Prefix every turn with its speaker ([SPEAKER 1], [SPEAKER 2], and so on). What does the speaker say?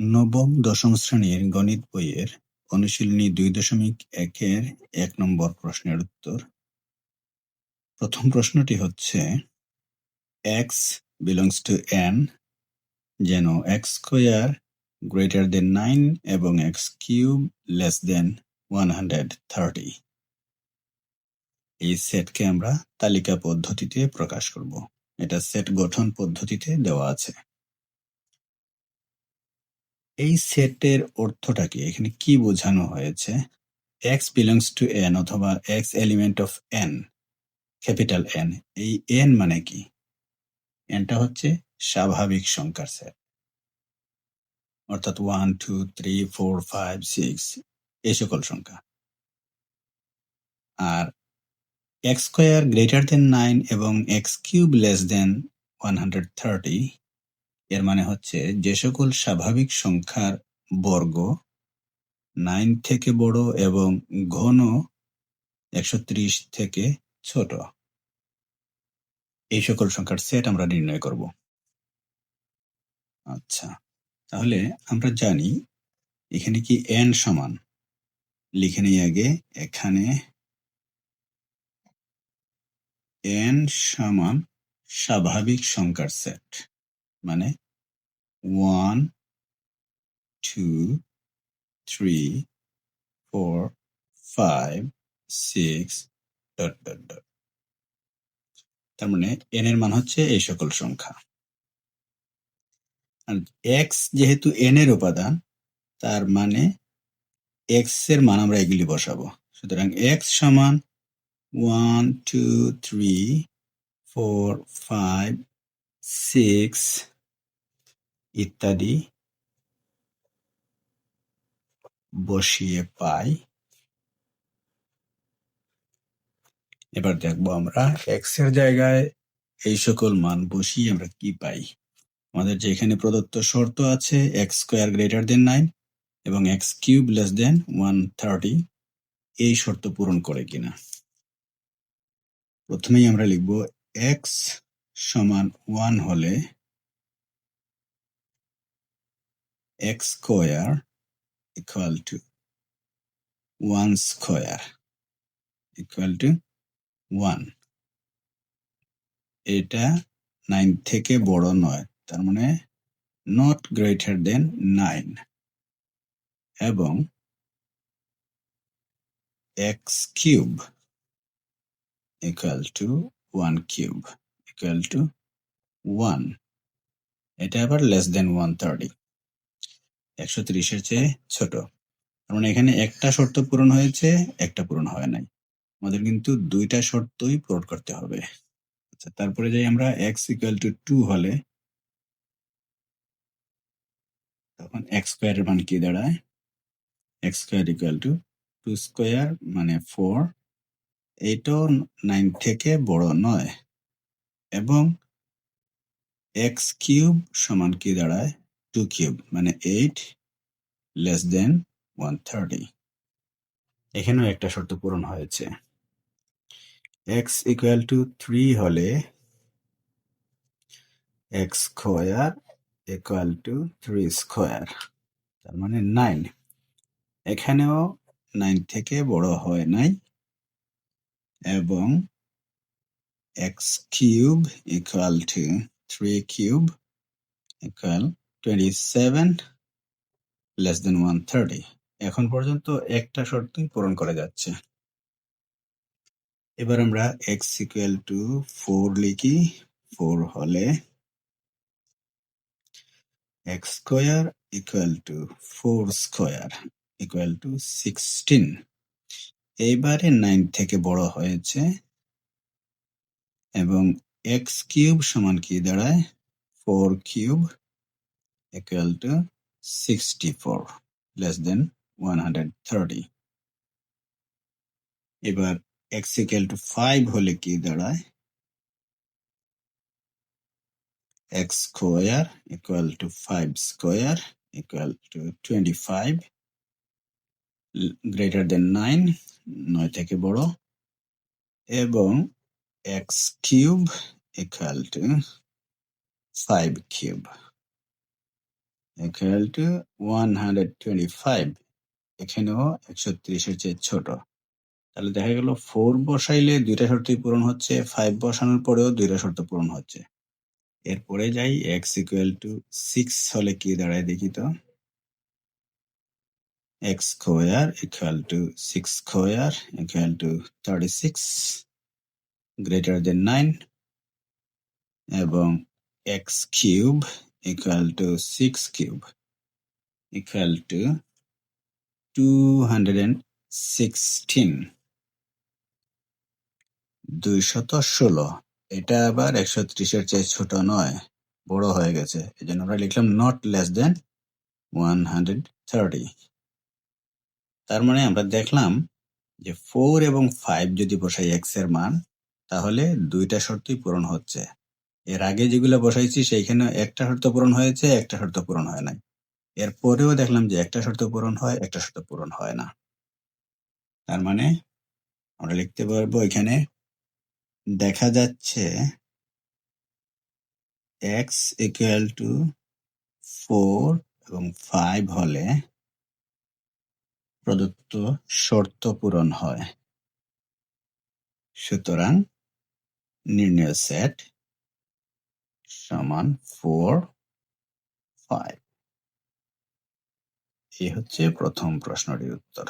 [SPEAKER 1] নবম দশম শ্রেণির গণিত বইয়ের অনুশীলনী দুই দশমিক একের এক নম্বর প্রশ্নের উত্তর। প্রথম প্রশ্নটি হচ্ছে এক্স বিলংস টু এন যেন x square greater than nine এবং x cube less than one hundred thirty এই সেটকে আমরা তালিকা পদ্ধতিতে প্রকাশ করব। এটা সেট গঠন পদ্ধতিতে দেওয়া আছে। এই সেটের অর্থটা কি? এখানে কি বোঝানো হয়েছে? এক্স বিলংস টু এন অথবা x element of N capital N এই এন মানে কি? এনটা হচ্ছে স্বাভাবিক সংখ্যার সেট অর্থাৎ one two three four five six এই সকল সংখ্যা। আর x square greater than nine এবং x cube less than one hundred thirty এর মানে হচ্ছে যে সকল স্বাভাবিক সংখ্যার বর্গ নাইন থেকে বড় এবং ঘন একশো ত্রিশ থেকে ছোট। এই সকল সংখ্যার সেট আমরা নির্ণয় করব। আচ্ছা তাহলে আমরা জানি এখানে কি এন সমান। লিখে নিই আগে, এখানে এন সমান স্বাভাবিক সংখ্যার সেট। মানে one two three four five six dot dot dot তার মানে এন এর মান হচ্ছে এই সকল সংখ্যা। আর এক্স যেহেতু এন এর উপাদান, তার মানে এক্সের মান আমরা এগুলি বসাবো। সুতরাং এক্স সমান one two three four five six ইত্যাদি বসিয়ে পাই। এবার দেখব আমরা এক্সের জায়গায় এই সকল মান বসিয়ে আমরা কি পাই। আমাদের যে এখানে প্রদত্ত শর্ত আছে x square greater than nine এবং x cube less than one thirty এই শর্ত পূরণ করে কিনা। প্রথমেই আমরা লিখব এক্স সমান ওয়ান হলে x square equal to one square equal to one এটা নাইন থেকে বড় নয়, তার মানে নট গ্রেটার দেন নাইন এবং x cube equal to one cube equal to one এটা আবার দেন ওয়ান থার্টি একশো তিরিশের চেয়ে ছোট। তার মানে এখানে একটা শর্ত পূরণ হয়েছে, একটা পূরণ হয় নাই। আমাদের কিন্তু দুইটা শর্তই পূরণ করতে হবে। আচ্ছা তারপরে যাই আমরা এক্স ইকুয়াল টু টু হলে। তখন এক্স স্কোয়ারের মান কি দাঁড়ায়? X square equal to two square মানে ফোর এইটাও নাইন থেকে বড় নয়। এবং এক্স কিউব সমান কি দাঁড়ায়? টু কিউব মানে eight less than one thirty এখানেও একটা শর্ত পূরণ হয়েছে। এক্স ইকুয়াল টু থ্রি হলে x square equal to three square তার মানে নাইন এখানেও নাইন থেকে বড় হয় নাই, এবং x cube equal to three cube equal twenty seven less than one thirty এখন পর্যন্ত একটা শর্তই পূরণ করা যাচ্ছে। এবার আমরা এক্স ইকুয়াল টু ফোর লিখি। ফোর হলে x square equal to four square equal to sixteen এইবারে নাইন থেকে বড় হয়েছে এবং এক্স কিউব সমান কি দাঁড়ায়? Four cube four less than one hundred thirty এবার এক্স ইকুয়াল টু ফাইভ হলে কি দাঁড়ায়? Square equal to five square equal to twenty five greater than nine নয় থেকে বড়, এবং x cube equal to five cube equal to one hundred twenty five এখানেও একশো ত্রিশের চেয়ে ছোট। তাহলে দেখা গেল ফোর বসাইলে দুইটা শর্তই পূরণ হচ্ছে ফাইভ বসানোর পরেও দুইটা শর্ত পূরণ হচ্ছে। এরপরে যাই এক্স ইকুয়াল টু সিক্স হলে কি দাঁড়ায় দেখি তো? X square equal to six square equal to thirty six greater than nine এবং x cube cube equal to two hundred and sixteen দুইশত ষোলো। এটা আবার একশো ত্রিশের চেয়ে ছোট নয়, বড় হয়ে গেছে। এই জন্য আমরা লিখলাম not less than one hundred thirty তার মানে আমরা দেখলাম যে ফোর এবং ফাইভ যদি বসাই এক্সের মান, তাহলে দুইটা শর্তই পূরণ হচ্ছে। এর আগে যেগুলো বসাইছি, সেইখানে একটা শর্ত পূরণ হয়েছে, একটা শর্ত পূরণ হয় নাই। এরপরেও দেখলাম যে একটা শর্ত পূরণ হয়, একটা শর্ত পূরণ হয় না। তার মানে আমরা লিখতে পারব এখানে, দেখা যাচ্ছে এক্স ইকুয়াল টু ফোর এবং ফাইভ হলে প্রদত্ত শর্ত পূরণ হয়। সুতরাং, নির্ণয় সেট সমান ফোর ফাইভ এ হচ্ছে প্রথম প্রশ্নটির উত্তর।